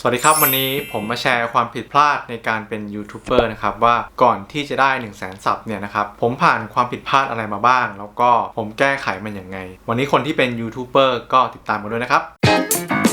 สวัสดีครับ วันนี้ผมมาแชร์ความผิดพลาดในการเป็นยูทูบเบอร์นะครับว่าก่อนที่จะได้ 1 0 0 0 0แสนซับเนี่ยนะครับผมผ่านความผิดพลาดอะไรมาบ้าง แล้วก็ผมแก้ไขมันยังไง วันนี้คนที่เป็นยูทูบเบอร์ก็ติดตามกันด้วยนะครับ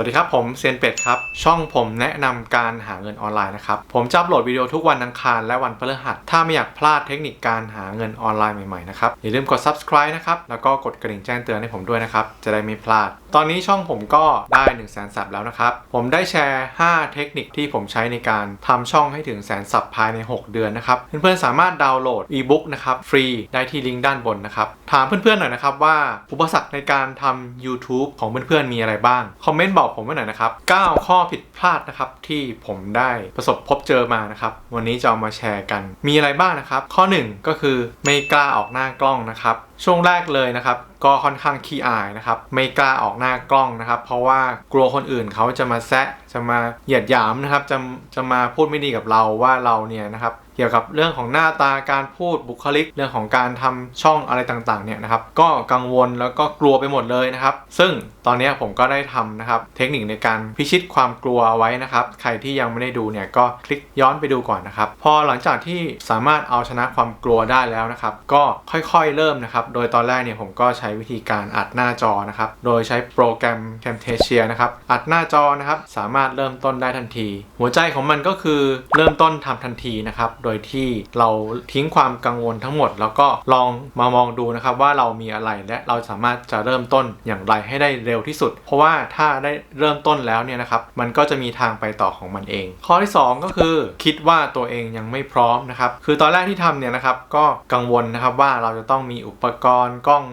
วัสดีครับ ผมเซียนเป็ดครับ ช่องผมแนะนำการหาเงินออนไลน์นะครับ ผมจะอัปโหลดวิดีโอทุกวันอังคารและวันพฤหัส ถ้าไม่อยากพลาดเทคนิคการหาเงินออนไลน์ใหม่ๆนะครับ อย่าลืมกด subscribe นะครับ แล้วก็กดกระดิ่งแจ้งเตือนให้ผมด้วยนะครับ จะได้ไม่พลาด ตอนนี้ช่องผมก็ได้1 0 0 0 0แสนซับแล้วนะครับ ผมได้แชร์ 5 เทคนิคที่ผมใช้ในการทำช่องให้ถึงแสนซับภายใน 6 เดือนนะครับเพื่อนๆสามารถดาวน์โหลดอีบุ๊กนะครับฟรีได้ที่ลิงก์ด้านบนนะครับถามเพื่อนๆหน่อยนะครับว่าอุปสรรคในการทำ YouTube ของเพื่อนๆมีอะไรบ้างคอมเมนต์บอกผมไว้หน่อยนะครับ 9 ข้อผิดพลาดนะครับที่ผมได้ประสบพบเจอมานะครับ วันนี้จะเอามาแชร์กัน มีอะไรบ้างนะครับ ข้อ 1 ก็คือไม่กล้าออกหน้ากล้องนะครับ ช่วงแรกเลยนะครับก็ค่อนข้างขี้อายนะครับ ไม่กล้าออกหน้ากล้องนะครับ เพราะว่ากลัวคนอื่นเขาจะมาแซะจะมาเหยียดหยามนะครับจะจะมาพูดไม่ดีกับเราว่าเราเนี่ยนะครับ เกี่ยวกับเรื่องของหน้าตาการพูดบุคลิก เรื่องของการทำช่องอะไรต่างๆเนี่ยนะครับก็กังวลแล้วก็กลัวไปหมดเลยนะครับ ซึ่งตอนนี้ผมก็ได้ทำนะครับเทคนิคในการพิชิตความกลัวเอาไว้นะครับ ใครที่ยังไม่ได้ดูเนี่ยก็คลิกย้อนไปดูก่อนนะครับ พอหลังจากที่สามารถเอาชนะความกลัวได้แล้วนะครับ ก็ค่อยๆเริ่มนะครับ โดยตอนแรกเนี่ยผมก็ใช้วิธีการอัดหน้าจอนะครับ โดยใช้โปรแกรม Camtasia นะครับ อัดหน้าจอนะครับ สามารถเริ่มต้นได้ทันที หัวใจของมันก็คือเริ่มต้นทำทันทีนะครับโดยที่เราทิ้งความกังวลทั้งหมด แล้วก็ลองมามองดูนะครับว่าเรามีอะไรและเราสามารถจะเริ่มต้นอย่างไรให้ได้เร็วที่สุด เพราะว่าถ้าได้เริ่มต้นแล้วเนี่ยนะครับมันก็จะมีทางไปต่อของมันเอง ข้อที่ 2 ก็คือ คิดว่าตัวเองยังไม่พร้อมนะครับคือตอนแรกที่ทำเนี่ยนะครับก็กังวลนะครับว่าเราจะต้องมีอุปกรณ์กล้อง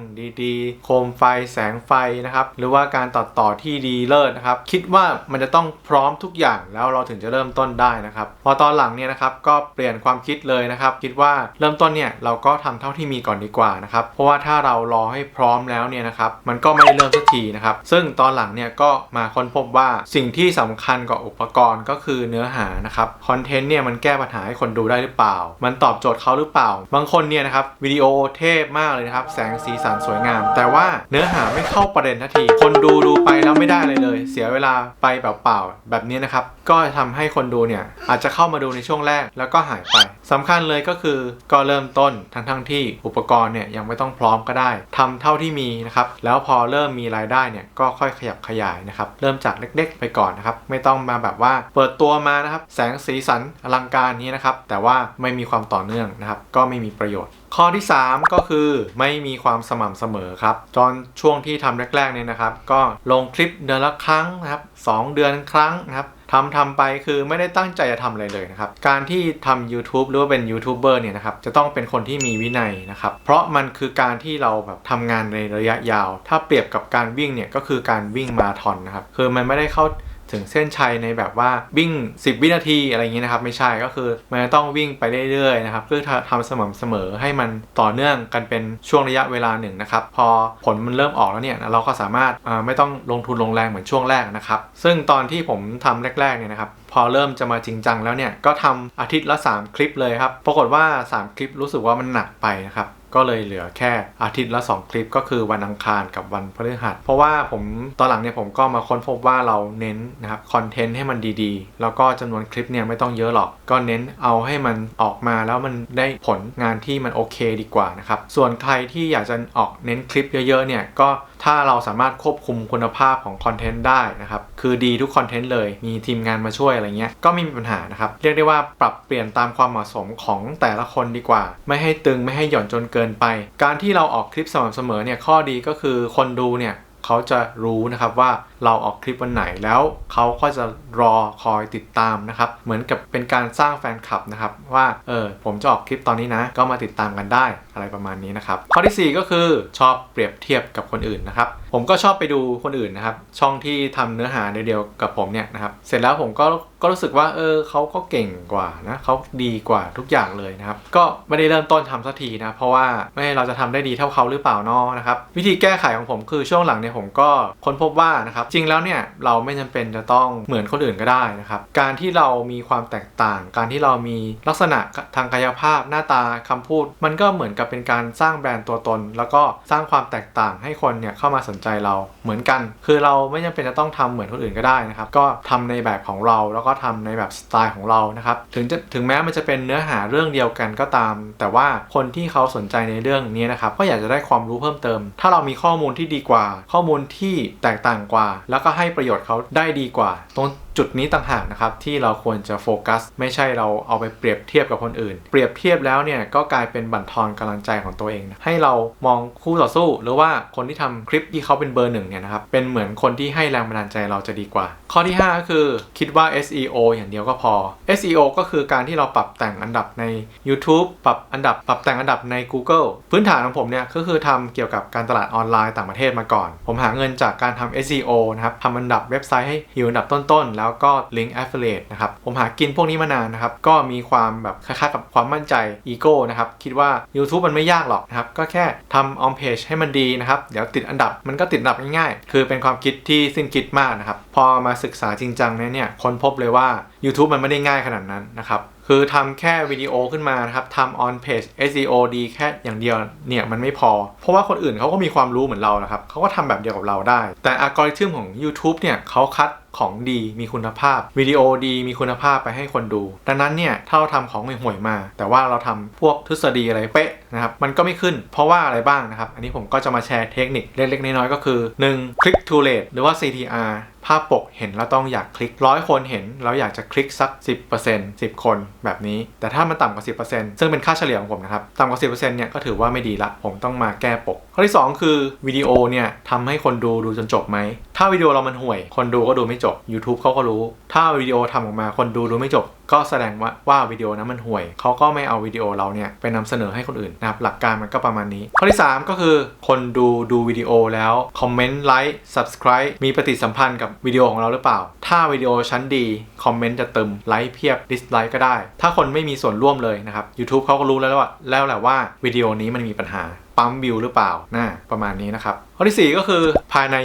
ดีๆ โคมไฟแสงไฟนะครับหรือว่าการตัดต่อที่ดีเลิศนะครับคิดว่ามันจะต้องพร้อมทุกอย่างแล้วเราถึงจะเริ่มต้นได้นะครับพอตอนหลังเนี่ยนะครับก็เปลี่ยนความคิดเลยนะครับ คิดว่าเริ่มต้นเนี่ยเราก็ทำเท่าที่มีก่อนดีกว่านะครับ เพราะว่าถ้าเรารอให้พร้อมแล้วเนี่ยนะครับ มันก็ไม่ได้เริ่มสักทีนะครับ ซึ่งตอนหลังเนี่ยก็มาค้นพบว่าสิ่งที่สำคัญกว่าอุปกรณ์ก็คือเนื้อหานะครับ คอนเทนต์เนี่ยมันแก้ปัญหาให้คนดูได้หรือเปล่า มันตอบโจทย์เขาหรือเปล่า บางคนเนี่ยนะครับวิดีโอเทพมากเลยนะครับ แสงสีสันสวยงาม แต่ว่าเนื้อหาไม่เข้าประเด็นทันที คนดูดูไปแล้วไม่ได้เลยเลย เสียเวลาไปเปล่าๆแบบนี้นะครับ ก็ทำให้คนดูเนี่ยอาจจะเข้ามาดูในช่วงแรก แล้วก็หายไปสำคัญเลยก็คือก็เริ่มต้นทั้งทั้งที่อุปกรณ์เนี่ยยังไม่ต้องพร้อมก็ได้ทำเท่าที่มีนะครับแล้วพอเริ่มมีรายได้เนี่ยก็ค่อยขยับขยายนะครับเริ่มจากเล็กๆ ไปก่อนนะครับไม่ต้องมาแบบว่าเปิดตัวมานะครับแสงสีสันอลังการนี้นะครับแต่ว่าไม่มีความต่อเนื่องนะครับก็ไม่มีประโยชน์ข้อที่ 3 ก็คือไม่มีความสม่ำเสมอครับตอนช่วงที่ทำแรกๆเนี่ยนะครับ ก็ลงคลิปเดือนละครั้งนะครับสองเดือนครั้งนะครับ ทำทำไปคือไม่ได้ตั้งใจจะทำอะไรเลยนะครับ การที่ทำ YouTube หรือว่าเป็นยูทูบเบอร์เนี่ยนะครับจะต้องเป็นคนที่มีวินัยนะครับ เพราะมันคือการที่เราแบบทำงานในระยะยาว ถ้าเปรียบกับการวิ่งเนี่ยก็คือการวิ่งมาราธอนนะครับคือมันไม่ได้เข้า ถึงเส้นชัยในแบบว่าวิ่ง 10 วินาทีอะไรอย่างนี้นะครับ ไม่ใช่ก็คือมันจะต้องวิ่งไปเรื่อยๆนะครับเพื่อทำสม่ำเสมอให้มันต่อเนื่องกันเป็นช่วงระยะเวลาหนึ่งนะครับ พอผลมันเริ่มออกแล้วเนี่ยเราก็สามารถไม่ต้องลงทุนลงแรงเหมือนช่วงแรกนะครับ ซึ่งตอนที่ผมทำแรกๆเนี่ยนะครับ พอเริ่มจะมาจริงจังแล้วเนี่ย ก็ทำอาทิตย์ละ 3 คลิปเลยครับ ปรากฏว่า 3 คลิปรู้สึกว่ามันหนักไปนะครับก็เลยเหลือแค่อาทิตย์ละ 2 คลิปก็คือวันอังคารกับวันพฤหัส เพราะว่าผมตอนหลังเนี่ยผมก็มาค้นพบว่าเราเน้นนะครับคอนเทนต์ให้มันดีๆ แล้วก็จำนวนคลิปเนี่ยไม่ต้องเยอะหรอก ก็เน้นเอาให้มันออกมาแล้วมันได้ผลงานที่มันโอเคดีกว่านะครับ ส่วนใครที่อยากจะออกเน้นคลิปเยอะๆเนี่ยก็ถ้าเราสามารถควบคุมคุณภาพของคอนเทนต์ได้นะครับ คือดีทุกคอนเทนต์เลย มีทีมงานมาช่วยอะไรเงี้ย ก็ไม่มีปัญหานะครับ เรียกได้ว่าปรับเปลี่ยนตามความเหมาะสมของแต่ละคนดีกว่า ไม่ให้ตึงไม่ให้หย่อนจนเกินไป การที่เราออกคลิปสม่ำเสมอเนี่ยข้อดีก็คือคนดูเนี่ยเขาจะรู้นะครับว่าเราออกคลิปวันไหนแล้วเขาก็จะรอคอยติดตามนะครับ เหมือนกับเป็นการสร้างแฟนคลับนะครับ ว่าเออผมจะออกคลิปตอนนี้นะ ก็มาติดตามกันได้อะไรประมาณนี้นะครับ ข้อทีสี่4 ก็คือชอบเปรียบเทียบกับคนอื่นนะครับ ผมก็ชอบไปดูคนอื่นนะครับ ช่องที่ทำเนื้อหาเดียวกับผมเนี่ยนะครับ เสร็จแล้วผมก็ก็รู้สึกว่าเออเขาก็เก่งกว่านะเขาดีกว่าทุกอย่างเลยนะครับ ก็ไม่ได้เริ่มต้นทำสักทีนะ เพราะว่าไม่เราจะทำได้ดีเท่าเขาหรือเปล่านอะนะครับ วิธีแก้ไขของผมคือช่วงหลังเนี่ยผมก็ค้นพบว่านะครับจริงแล้วเนี่ยเราไม่จำเป็นจะต้องเหมือนคนอื่นก็ได้นะครับ การที่เรามีความแตกต่าง การที่เรามีลักษณะทางกายภาพหน้าตาคำพูด มันก็เหมือนกับเป็นการสร้างแบรนด์ตัวตน แล้วก็สร้างความแตกต่างให้คนเนี่ยเข้ามาสนใจเราเหมือนกัน คือเราไม่จำเป็นจะต้องทำเหมือนคนอื่นก็ได้นะครับ ก็ทำในแบบของเราแล้วก็ทำในแบบสไตล์ของเรานะครับถึงจะถึงแม้มันจะเป็นเนื้อหาเรื่องเดียวกันก็ตาม แต่ว่าคนที่เขาสนใจในเรื่องนี้นะครับก็อยากจะได้ความรู้เพิ่มเติม ถ้าเรามีข้อมูลที่ดีกว่า ข้อมูลที่แตกต่างกว่าแล้วก็ให้ประโยชน์เขาได้ดีกว่า ตรงจุดนี้ต่างหากนะครับที่เราควรจะโฟกัส ไม่ใช่เราเอาไปเปรียบเทียบกับคนอื่น เปรียบเทียบแล้วเนี่ยก็กลายเป็นบั่นทอนกำลังใจของตัวเองนะให้เรามองคู่ต่อสู้ หรือว่าคนที่ทำคลิปที่เขาเป็นเบอร์หนึ่งเนี่ยนะครับเป็นเหมือนคนที่ให้แรงบันดาลใจเราจะดีกว่า ข้อที่ 5 ก็คือคิดว่า SEO อย่างเดียวก็พอ SEO ก็คือการที่เราปรับแต่งอันดับใน YouTube ปรับอันดับ ปรับแต่งอันดับใน Google พื้นฐานของผมเนี่ยก็คือทำเกี่ยวกับการตลาดออนไลน์ต่างประเทศมาก่อน ผมหาเงินจากการทำ SEO นะครับทำอันดับเว็บไซต์ให้อยู่อันดับต้นๆ แล้วก็ Link Affiliate นะครับ ผมหากินพวกนี้มานานนะครับ ก็มีความแบบคล้ายๆกับความมั่นใจอีโก้นะครับ คิดว่า YouTube มันไม่ยากหรอกนะครับ ก็แค่ทำ on page ให้มันดีนะครับ เดี๋ยวติดอันดับมันก็ติดอันดับง่ายๆ คือเป็นความคิดที่สิ้นคิดมากนะครับ พอมาศึกษาจริงจังเนี่ยค้นพบเลยว่า YouTube มันไม่ได้ง่ายขนาดนั้นนะครับ คือทำแค่วิดีโอขึ้นมานะครับทำ on page SEO ดีแค่อย่างเดียวเนี่ยมันไม่พอ เพราะว่าคนอื่นเขาก็มีความรู้เหมือนเรานะครับเขาก็ทำแบบเดียวกับเราได้ แต่อัลกอริทึมของ YouTube เนี่ยเขาคัดของดีมีคุณภาพวิดีโอดีมีคุณภาพไปให้คนดู ดังนั้นเนี่ยถ้าเราทำของห่วยๆมา แต่ว่าเราทำพวกทฤษฎีอะไรเป๊ะนะครับมันก็ไม่ขึ้น เพราะว่าอะไรบ้างนะครับ อันนี้ผมก็จะมาแชร์เทคนิคเล็กๆน้อยๆก็คือ 1. click to rate หรือว่า CTR ภาพปกเห็นแล้วต้องอยากคลิกร้อยคนเห็นแล้วอยากจะคลิกสัก 10% 10 คนแบบนี้ แต่ถ้ามันต่ำกว่า 10%ซึ่งเป็นค่าเฉลี่ยของผมนะครับ ต่ำกว่า 10%เนี่ยก็ถือว่าไม่ดีละ ผมต้องมาแก้ปก ข้อที่ 2 คือวิดีโอเนี่ยทำให้คนดูดูจนจบไหม ถ้าวิดีโอเรามันห่วย คนดูก็ดูไม่จบ YouTube เขาก็รู้ ถ้าวิดีโอทำออกมาคนดูดูไม่จบ ก็แสดงว่าว่าวิดีโอนั้นมันห่วย เขาก็ไม่เอาวิดีโอเราเนี่ยไปนำเสนอให้คนอื่นนะครับหลักการมันก็ประมาณนี้ ข้อที่ 3 ก็คือคนดูดูวิดีโอแล้วคอมเมนต์ไลค์ subscribe มีปฏิสัมพันธ์กับวิดีโอของเราหรือเปล่า ถ้าวิดีโอชั้นดีคอมเมนต์จะเติมไลค์เพียบดิสไลค์ก็ได้ ถ้าคนไม่มีส่วนร่วมเลยนะครับ YouTube เขาก็รู้แล้วว่าแล้วแหละว่าวิดีโอนี้มันมีปัญหาปั๊มวิวหรือเปล่าน่าประมาณนี้นะครับข้อที่ 4 ก็คือภายใน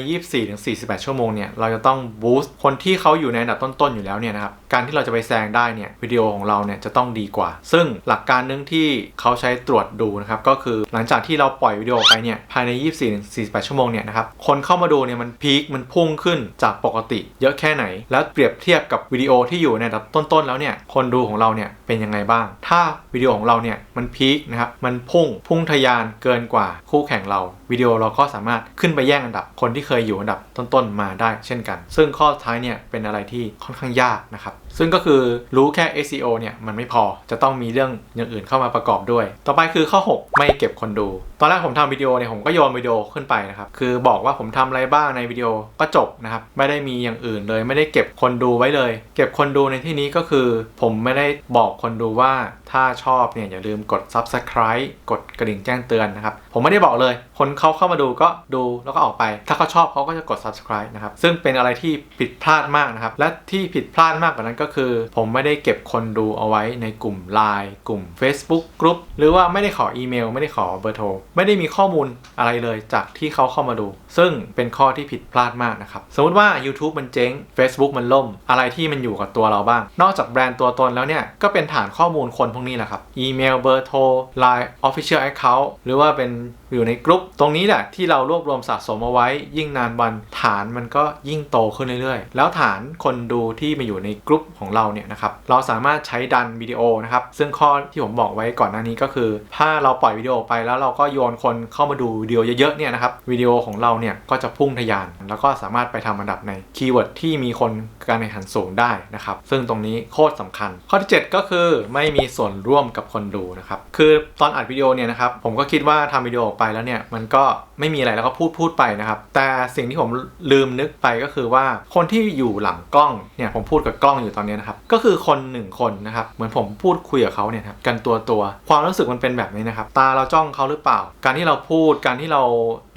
24-48 ชั่วโมงเนี่ยเราจะต้องบูสต์คนที่เขาอยู่ในอันดับต้นๆอยู่แล้วเนี่ยนะครับการที่เราจะไปแซงได้เนี่ยวิดีโอของเราเนี่ยจะต้องดีกว่า ซึ่งหลักการนึงที่เขาใช้ตรวจดูนะครับก็คือหลังจากที่เราปล่อยวิดีโอไปเนี่ยภายใน 24-48 ชั่วโมงเนี่ยนะครับคนเข้ามาดูเนี่ยมันพีคมันพุ่งขึ้นจากปกติเยอะแค่ไหน แล้วเปรียบเทียบกับวิดีโอที่อยู่ในอันดับต้นๆแล้วเนี่ยคนดูของเราเนี่ยเป็นยังไงบ้าง ถ้าวิดีโอของเราเนี่ยมันพีคนะครับมันพุ่งพุ่งทะยานเกินกว่าคู่แข่งเรา วิดีโอเราก็สามารถขึ้นไปแย่งอันดับคนที่เคยอยู่อันดับต้นๆมาได้เช่นกัน ซึ่งข้อท้ายเนี่ยเป็นอะไรที่ค่อนข้างยากนะครับ ซึ่งก็คือรู้แค่ SEO เนี่ยมันไม่พอจะต้องมีเรื่องอย่างอื่นเข้ามาประกอบด้วย ต่อไปคือข้อ 6 ไม่เก็บคนดู ตอนแรกผมทำวิดีโอเนี่ยผมก็โยนวิดีโอขึ้นไปนะครับคือบอกว่าผมทำอะไรบ้างในวิดีโอก็จบนะครับไม่ได้มีอย่างอื่นเลย ไม่ได้เก็บคนดูไว้เลย เก็บคนดูในที่นี้ก็คือ ผมไม่ได้บอกคนดูว่าถ้าชอบเนี่ยอย่าลืมกด subscribe กดกระดิ่งแจ้งเตือนนะครับผมไม่ได้บอกเลยคนเขาเข้ามาดูก็ดูแล้วก็ออกไป ถ้าเขาชอบเขาก็จะกด subscribe นะครับ ซึ่งเป็นอะไรที่ผิดพลาดมากนะครับ และที่ผิดพลาดมากกว่านั้นก็คือ ผมไม่ได้เก็บคนดูเอาไว้ในกลุ่ม Line กลุ่ม Facebook กลุ่มหรือว่าไม่ได้ขออีเมล ไม่ได้ขอเบอร์โทร ไม่ได้มีข้อมูลอะไรเลยจากที่เขาเข้ามาดู ซึ่งเป็นข้อที่ผิดพลาดมากนะครับ สมมติว่า YouTube มันเจ๊ง Facebook มันล่ม อะไรที่มันอยู่กับตัวเราบ้าง นอกจากแบรนด์ตัวตนแล้วเนี่ย ก็เป็นฐานข้อมูลคนพวกนี้แหละครับ อีเมล เบอร์โทร Line Official Account หรือว่าเป็น อยู่ในกลุ่มตรงนี้แหละที่เรารวบรวมสะสมเอาไว้ ยิ่งนานวันฐานมันก็ยิ่งโตขึ้นเรื่อยๆ แล้วฐานคนดูที่มาอยู่ในกลุ่มของเราเนี่ยนะครับเราสามารถใช้ดันวิดีโอนะครับซึ่งข้อที่ผมบอกไว้ก่อนหน้านี้ก็คือ ถ้าเราปล่อยวิดีโอไปแล้วเราก็โยนคนเข้ามาดูวิดีโอเยอะๆเนี่ยนะครับวิดีโอของเราเนี่ยก็จะพุ่งทะยาน แล้วก็สามารถไปทำอันดับในคีย์เวิร์ดที่มีคนการแข่งขันสูงได้นะครับซึ่งตรงนี้โคตรสำคัญ ข้อที่ 7 ก็คือไม่มีส่วนร่วมกับคนดูนะครับคือตอนอัดวิดีโอเนี่ยนะครับผมก็คิดว่าทำวิดีโอไปแล้วเนี่ยมันก็ ไม่มีอะไรแล้วก็พูดพูดไปนะครับ แต่สิ่งที่ผมลืมนึกไปก็คือว่าคนที่อยู่หลังกล้องเนี่ยผมพูดกับกล้องอยู่ตอนนี้นะครับก็คือคนหนึ่งคนนะครับเหมือนผมพูดคุยกับเขาเนี่ยครับกันตัวตัวความรู้สึกมันเป็นแบบนี้นะครับตาเราจ้องเขาหรือเปล่า การที่เราพูดการที่เรา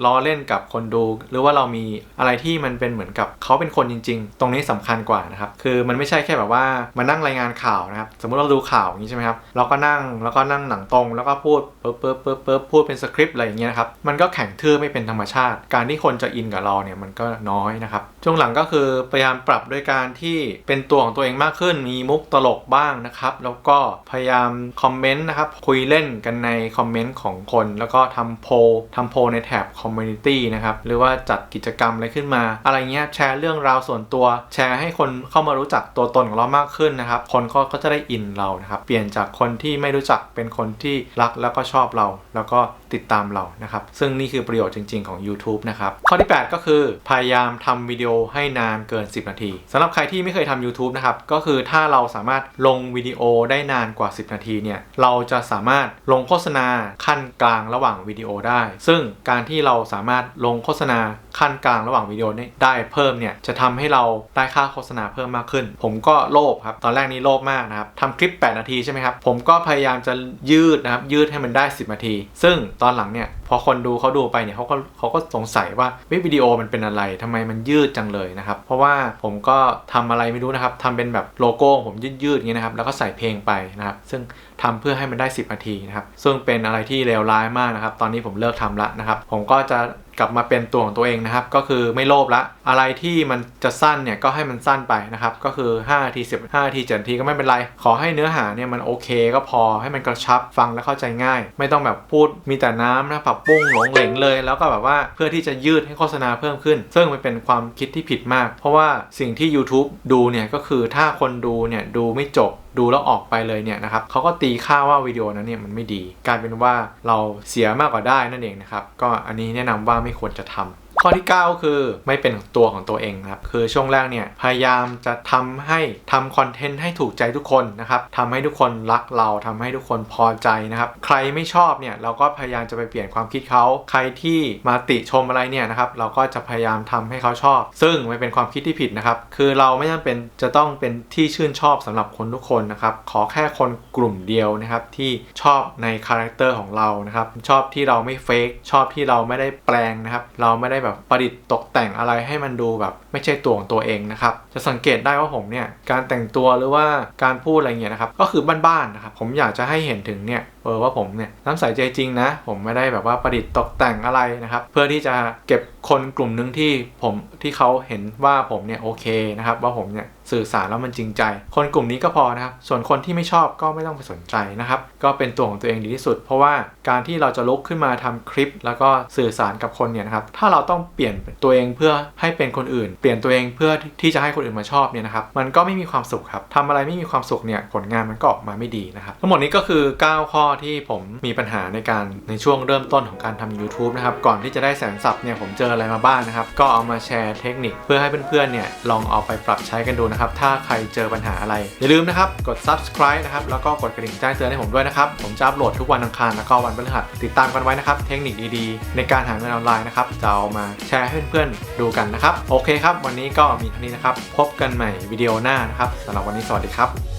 ล้อเล่นกับคนดู หรือว่าเรามีอะไรที่มันเป็นเหมือนกับเขาเป็นคนจริง ๆ ตรงนี้สำคัญกว่านะครับคือมันไม่ใช่แค่แบบว่ามานั่งรายงานข่าวนะครับสมมุติเราดูข่าวอย่างนี้ใช่ไหมครับเราก็นั่งแล้วก็นั่งหนังตรง แล้วก็พูดเปิ๊บเปิ๊บเปิ๊บเปิ๊บพูดเป็นสคริปต์อะไรอย่างเงี้ยนะครับมันก็แข็งทื่ออไม่เป็นธรรมชาติ การที่คนจะอินกับเราเนี่ยมันก็น้อยนะครับช่วงหลังก็คือพยายามปรับด้วยการที่เป็นตัวของตัวเองมากขึ้น มีมุกตลกบ้างนะครับ แล้วก็พยายามคอมเมนต์นะครับคุยเล่นกันในคอมเมนต์ของคน แล้วก็ทำโพลทำโพลในแท็บคอมมูนิตี้นะครับหรือว่าจัดกิจกรรมอะไรขึ้นมา อะไรเงี้ยแชร์เรื่องราวส่วนตัว แชร์ให้คนเข้ามารู้จักตัวตนของเรามากขึ้นนะครับ คนก็ก็จะได้อินเรานะครับ เปลี่ยนจากคนที่ไม่รู้จักเป็นคนที่รักแล้วก็ชอบเรา แล้วก็ ติดตามเรานะครับ ซึ่งนี่คือประโยชน์จริง ๆของ YouTube นะครับ ข้อที่ 8 ก็คือพยายามทำวิดีโอให้นานเกิน 10 นาทีสำหรับใครที่ไม่เคยทำ YouTube นะครับ ก็คือถ้าเราสามารถลงวิดีโอได้นานกว่า 10 นาทีเนี่ยเราจะสามารถลงโฆษณาขั้นกลางระหว่างวิดีโอได้ ซึ่งการที่เราสามารถลงโฆษณา ขั้นกลางระหว่างวิดีโอได้เพิ่มเนี่ยจะทำให้เราได้ค่าโฆษณาเพิ่มมากขึ้น ผมก็โลภครับตอนแรกนี้โลภมากนะครับทำคลิป 8 นาทีใช่ไหมครับผมก็พยายามจะยืดนะครับยืดให้มันได้ 10 นาที ซึ่งตอนหลังเนี่ยพอคนดูเขาดูไปเนี่ยเขาก็เขาก็สงสัยว่าวิดีโอมันเป็นอะไรทำไมมันยืดจังเลยนะครับเพราะว่าผมก็ทำอะไรไม่รู้นะครับทำเป็นแบบโลโก้ผมยืดๆอย่างนี้นะครับแล้วก็ใส่เพลงไปนะครับซึ่งทำเพื่อให้มันได้ 10 นาทีนะครับซึ่งเป็นอะไรที่เลวร้ายมากนะครับตอนนี้ผมเลิกทำละนะครับผมก็จะ กลับมาเป็นตัวของตัวเองนะครับ ก็คือไม่โลภละ อะไรที่มันจะสั้นเนี่ยก็ให้มันสั้นไปนะครับ ก็คือ5นาที15นาที7นาทีก็ไม่เป็นไร ขอให้เนื้อหาเนี่ยมันโอเค ก็พอให้มันกระชับฟังและเข้าใจง่าย ไม่ต้องแบบพูดมีแต่น้ำนะผับปุ้งหลงเหลงเลย แล้วก็แบบว่าเพื่อที่จะยืดให้โฆษณาเพิ่มขึ้น ซึ่งมันเป็นความคิดที่ผิดมาก เพราะว่าสิ่งที่ YouTube ดูเนี่ยก็คือถ้าคนดูเนี่ยดูไม่จบ ดูแล้วออกไปเลยเนี่ยนะครับเขาก็ตีค่าว่าวิดีโอนั้นเนี่ยมันไม่ดีกลายเป็นว่าเราเสียมากกว่าได้นั่นเองนะครับก็อันนี้แนะนำว่าไม่ควรจะทำ ข้อที่9ก็คือไม่เป็นตัวของตัวเองครับคือช่วงแรกเนี่ยพยายามจะทำให้ทำคอนเทนต์ให้ถูกใจทุกคนนะครับทำให้ทุกคนรักเราทำให้ทุกคนพอใจนะครับใครไม่ชอบเนี่ยเราก็พยายามจะไปเปลี่ยนความคิดเขาใครที่มาติชมอะไรเนี่ยนะครับเราก็จะพยายามทำให้เขาชอบ ซึ่งมันเป็นความคิดที่ผิดนะครับคือเราไม่จำเป็นจะต้องเป็นที่ชื่นชอบสำหรับคนทุกคนนะครับขอแค่คนกลุ่มเดียวนะครับที่ชอบในคาแรคเตอร์ของเรานะครับชอบที่เราไม่เฟกชอบที่เราไม่ได้แปลงนะครับเราไม่ได้แบบประดิษฐ์ตกแต่งอะไรให้มันดูแบบ ไม่ใช่ตัวของตัวเองนะครับ จะสังเกตได้ว่าผมเนี่ยการแต่งตัวหรือว่าการพูดอะไรเงี้ยนะครับก็คือบ้านๆนะครับผมอยากจะให้เห็นถึงเนี่ย เออว่าผมเนี่ยน้ำใสใจจริงนะ ผมไม่ได้แบบว่าประดิษฐ์ตกแต่งอะไรนะครับ เพื่อที่จะเก็บคนกลุ่มหนึ่งที่ผมที่เขาเห็นว่าผมเนี่ยโอเคนะครับ ว่าผมเนี่ยสื่อสารแล้วมันจริงใจ คนกลุ่มนี้ก็พอนะครับ ส่วนคนที่ไม่ชอบก็ไม่ต้องไปสนใจนะครับ ก็เป็นตัวของตัวเองดีที่สุด เพราะว่าการที่เราจะลุกขึ้นมาทำคลิป แล้วก็สื่อสารกับคนเนี่ยนะครับ ถ้าเราต้องเปลี่ยนตัวเองเพื่อให้เป็นคนอื่น เปลี่ยนตัวเองเพื่อที่จะให้คนอื่นมาชอบเนี่ยนะครับ มันก็ไม่มีความสุขครับทำอะไรไม่มีความสุขเนี่ยผลงานมันก็ออกมาไม่ดีนะครับ ทั้งหมดนี้ก็คือ 9 ข้อที่ผมมีปัญหาในการในช่วงเริ่มต้นของการทำ YouTube นะครับ ก่อนที่จะได้แสนสับเนี่ยผมเจออะไรมาบ้างนะครับ ก็เอามาแชร์เทคนิคเพื่อให้เพื่อนๆเนี่ยลองเอาไปปรับใช้กันดูนะครับ ถ้าใครเจอปัญหาอะไร อย่าลืมนะครับ กด subscribe นะครับ แล้วก็กดกระดิ่งแจ้งเตือนให้ผมด้วยนะครับ ผมจะอัปโหลดทุกวันอังคารแล้วก็วันพฤหัสติดตามกันไว้นะครับ เทคนิคดีๆ ในการหาเงินออนไลน์นะครับจะเอามาแชร์ให้เพื่อนๆดูกันนะครับ โอเคครับ วันนี้ก็มีเท่านี้นะครับ พบกันใหม่วิดีโอหน้านะครับสำหรับวันนี้สวัสดีครับ